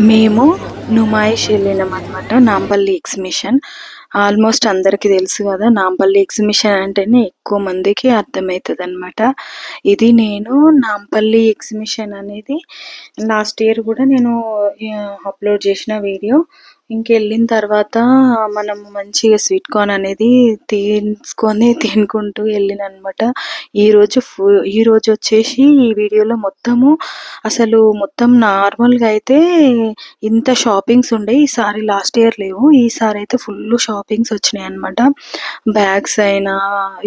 మేము నుమాయిష్ వెళ్ళినాం అనమాట నాంపల్లి ఎగ్జిబిషన్. ఆల్మోస్ట్ అందరికీ తెలుసు కదా నాంపల్లి ఎగ్జిబిషన్ అంటేనే ఎక్కువ మందికి అర్థమవుతుంది అనమాట ఇది నేను నాంపల్లి ఎగ్జిబిషన్ అనేది లాస్ట్ ఇయర్ కూడా నేను అప్లోడ్ చేసిన వీడియో. ఇంకెళ్ళిన తర్వాత మనం మంచిగా స్వీట్ కార్న్ అనేది తీసుకొని తినుకుంటూ వెళ్ళిన అనమాట ఈరోజు ఈరోజు వచ్చేసి ఈ వీడియోలో మొత్తము అసలు మొత్తం నార్మల్గా అయితే ఇంత షాపింగ్స్ ఉండే. ఈసారి లాస్ట్ ఇయర్ లేవు. ఈసారి అయితే ఫుల్ షాపింగ్స్ వచ్చినాయి అనమాట బ్యాగ్స్ అయినా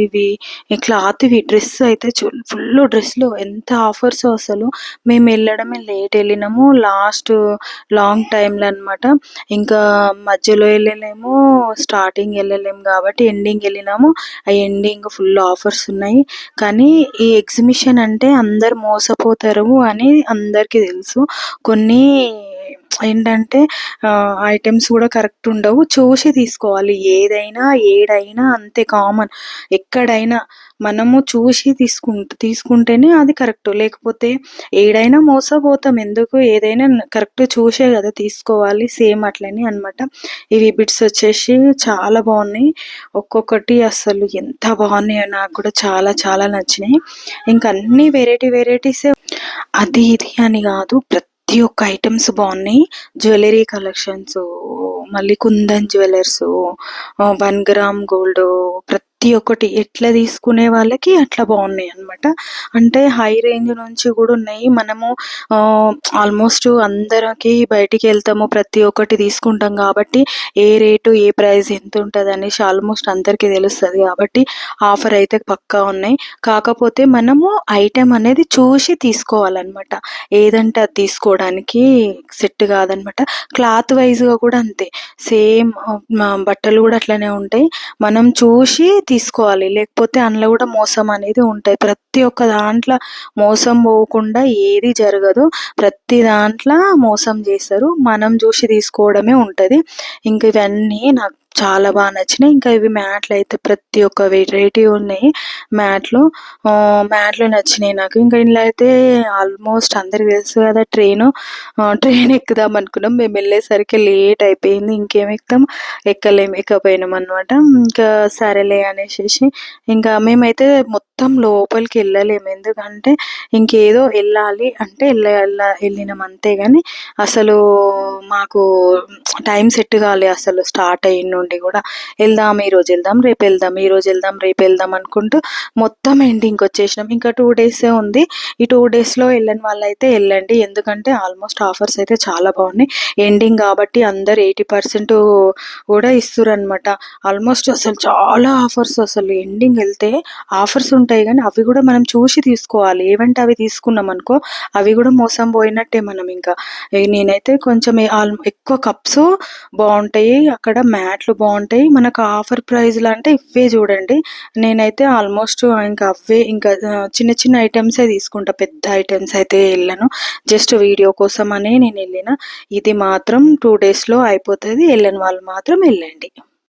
ఇవి క్లాత్ ఇవి డ్రెస్ అయితే ఫుల్ డ్రెస్లు ఎంత ఆఫర్స్ అసలు. మేము వెళ్ళడమే లేట్ వెళ్ళినాము. లాస్ట్ లాంగ్ టైంలో అనమాట ఇంకా మధ్యలో వెళ్ళలేము స్టార్టింగ్ వెళ్ళలేము కాబట్టి ఎండింగ్ వెళ్ళినాము. ఆ ఎండింగ్ ఫుల్ ఆఫర్స్ ఉన్నాయి. కానీ ఈ ఎగ్జిబిషన్ అంటే అందరు మోసపోతారు అని అందరికీ తెలుసు. కొన్ని ఏంటంటే ఐటమ్స్ కూడా కరెక్ట్ ఉండవు. చూసి తీసుకోవాలి. ఏదైనా ఏడైనా అంతే కామన్ ఎక్కడైనా మనము చూసి తీసుకుంట తీసుకుంటేనే అది కరెక్ట్ లేకపోతే ఏడైనా మోసపోతాం. ఎందుకు? ఏదైనా కరెక్ట్ చూసే కదా తీసుకోవాలి. సేమ్ అట్లనే అనమాట ఇవి బిట్స్ వచ్చేసి చాలా బాగున్నాయి. ఒక్కొక్కటి అసలు ఎంత బాగున్నాయో నాకు కూడా చాలా చాలా నచ్చినాయి. ఇంకా అన్ని వెరైటీ వెరైటీసే అది ఇది అని కాదు. ప్రతి ప్రతి ఒక్క ఐటమ్స్ బాగున్నాయి. జ్యువెలరీ కలెక్షన్స్ మళ్ళీ Kundan jewellers one gram gold ప్రతి ప్రతి ఒక్కటి ఎట్లా తీసుకునే వాళ్ళకి అట్లా బాగున్నాయి అనమాట అంటే హై రేంజ్ నుంచి కూడా ఉన్నాయి. మనము ఆల్మోస్ట్ అందరికి బయటికి వెళ్తాము ప్రతి ఒక్కటి తీసుకుంటాం కాబట్టి ఏ రేటు ఏ ప్రైస్ ఎంత ఉంటుంది అనేసి ఆల్మోస్ట్ అందరికీ తెలుస్తుంది కాబట్టి ఆఫర్ అయితే పక్కా ఉన్నాయి. కాకపోతే మనము ఐటెం అనేది చూసి తీసుకోవాలన్నమాట. ఏదంటే అది తీసుకోవడానికి సెట్ కాదనమాట క్లాత్ వైజ్గా కూడా అంతే. సేమ్ బట్టలు కూడా అట్లనే ఉంటాయి. మనం చూసి తీసుకోవాలి. లేకపోతే అందులో కూడా మోసం అనేది ఉంటాయి. ప్రతి ఒక్క దాంట్లో మోసం పోకుండా ఏది జరగదు. ప్రతి దాంట్లో మోసం చేస్తారు. మనం చూసి తీసుకోవడమే ఉంటుంది. ఇంకా ఇవన్నీ నాకు చాలా బాగా నచ్చినాయి. ఇంకా ఇవి మ్యాట్లు అయితే ప్రతి ఒక్క వెరైటీ ఉన్నాయి మ్యాట్లు. మ్యాట్లు నచ్చినాయి నాకు. ఇంకా ఇంట్లో అయితే ఆల్మోస్ట్ అందరికి తెలుసు కదా ట్రైన్ ట్రైన్ ఎక్కుదాం అనుకున్నాం. మేము వెళ్ళేసరికి లేట్ అయిపోయింది. ఇంకేం ఎక్కుతాం? ఎక్కలేము ఎక్కపోయినాం అనమాట ఇంకా సరేలే అనేసి ఇంకా మేమైతే మొత్తం మొత్తం లోపలికి వెళ్ళలేము. ఎందుకంటే ఇంకేదో వెళ్ళాలి అంటే వెళ్ళ వెళ్ళినాం అంతే కానీ అసలు మాకు టైం సెట్ కాలే అసలు స్టార్ట్ అయిన నుండి కూడా. వెళ్దాం ఈరోజు వెళ్దాం రేపు వెళ్దాం ఈరోజు వెళ్దాం రేపు వెళ్దాం అనుకుంటూ మొత్తం ఎండింగ్ వచ్చేసినాం. ఇంకా టూ డేసే ఉంది. ఈ టూ డేస్లో వెళ్ళని వాళ్ళైతే వెళ్ళండి. ఎందుకంటే ఆల్మోస్ట్ ఆఫర్స్ అయితే చాలా బాగున్నాయి. ఎండింగ్ కాబట్టి అందరు ఎయిటీ పర్సెంట్ కూడా ఇస్తారు అనమాట ఆల్మోస్ట్ అసలు చాలా ఆఫర్స్ అసలు. ఎండింగ్ వెళ్తే ఆఫర్స్ ఉంటాయి కానీ అవి కూడా మనం చూసి తీసుకోవాలి. ఏవంటే అవి తీసుకున్నాం అనుకో అవి కూడా మోసం పోయినట్టే మనం ఇంకా. నేనైతే కొంచెం ఎక్కువ కప్స్ బాగుంటాయి అక్కడ మ్యాట్లు బాగుంటాయి. మనకు ఆఫర్ ప్రైజ్లు అంటే ఇవే చూడండి. నేనైతే ఆల్మోస్ట్ ఇంకా అవే ఇంకా చిన్న చిన్న ఐటమ్సే తీసుకుంటా. పెద్ద ఐటమ్స్ అయితే వెళ్ళను. జస్ట్ వీడియో కోసం అనే నేను వెళ్ళిన. ఇది మాత్రం టూ డేస్లో అయిపోతుంది. వెళ్ళని వాళ్ళు మాత్రం వెళ్ళండి.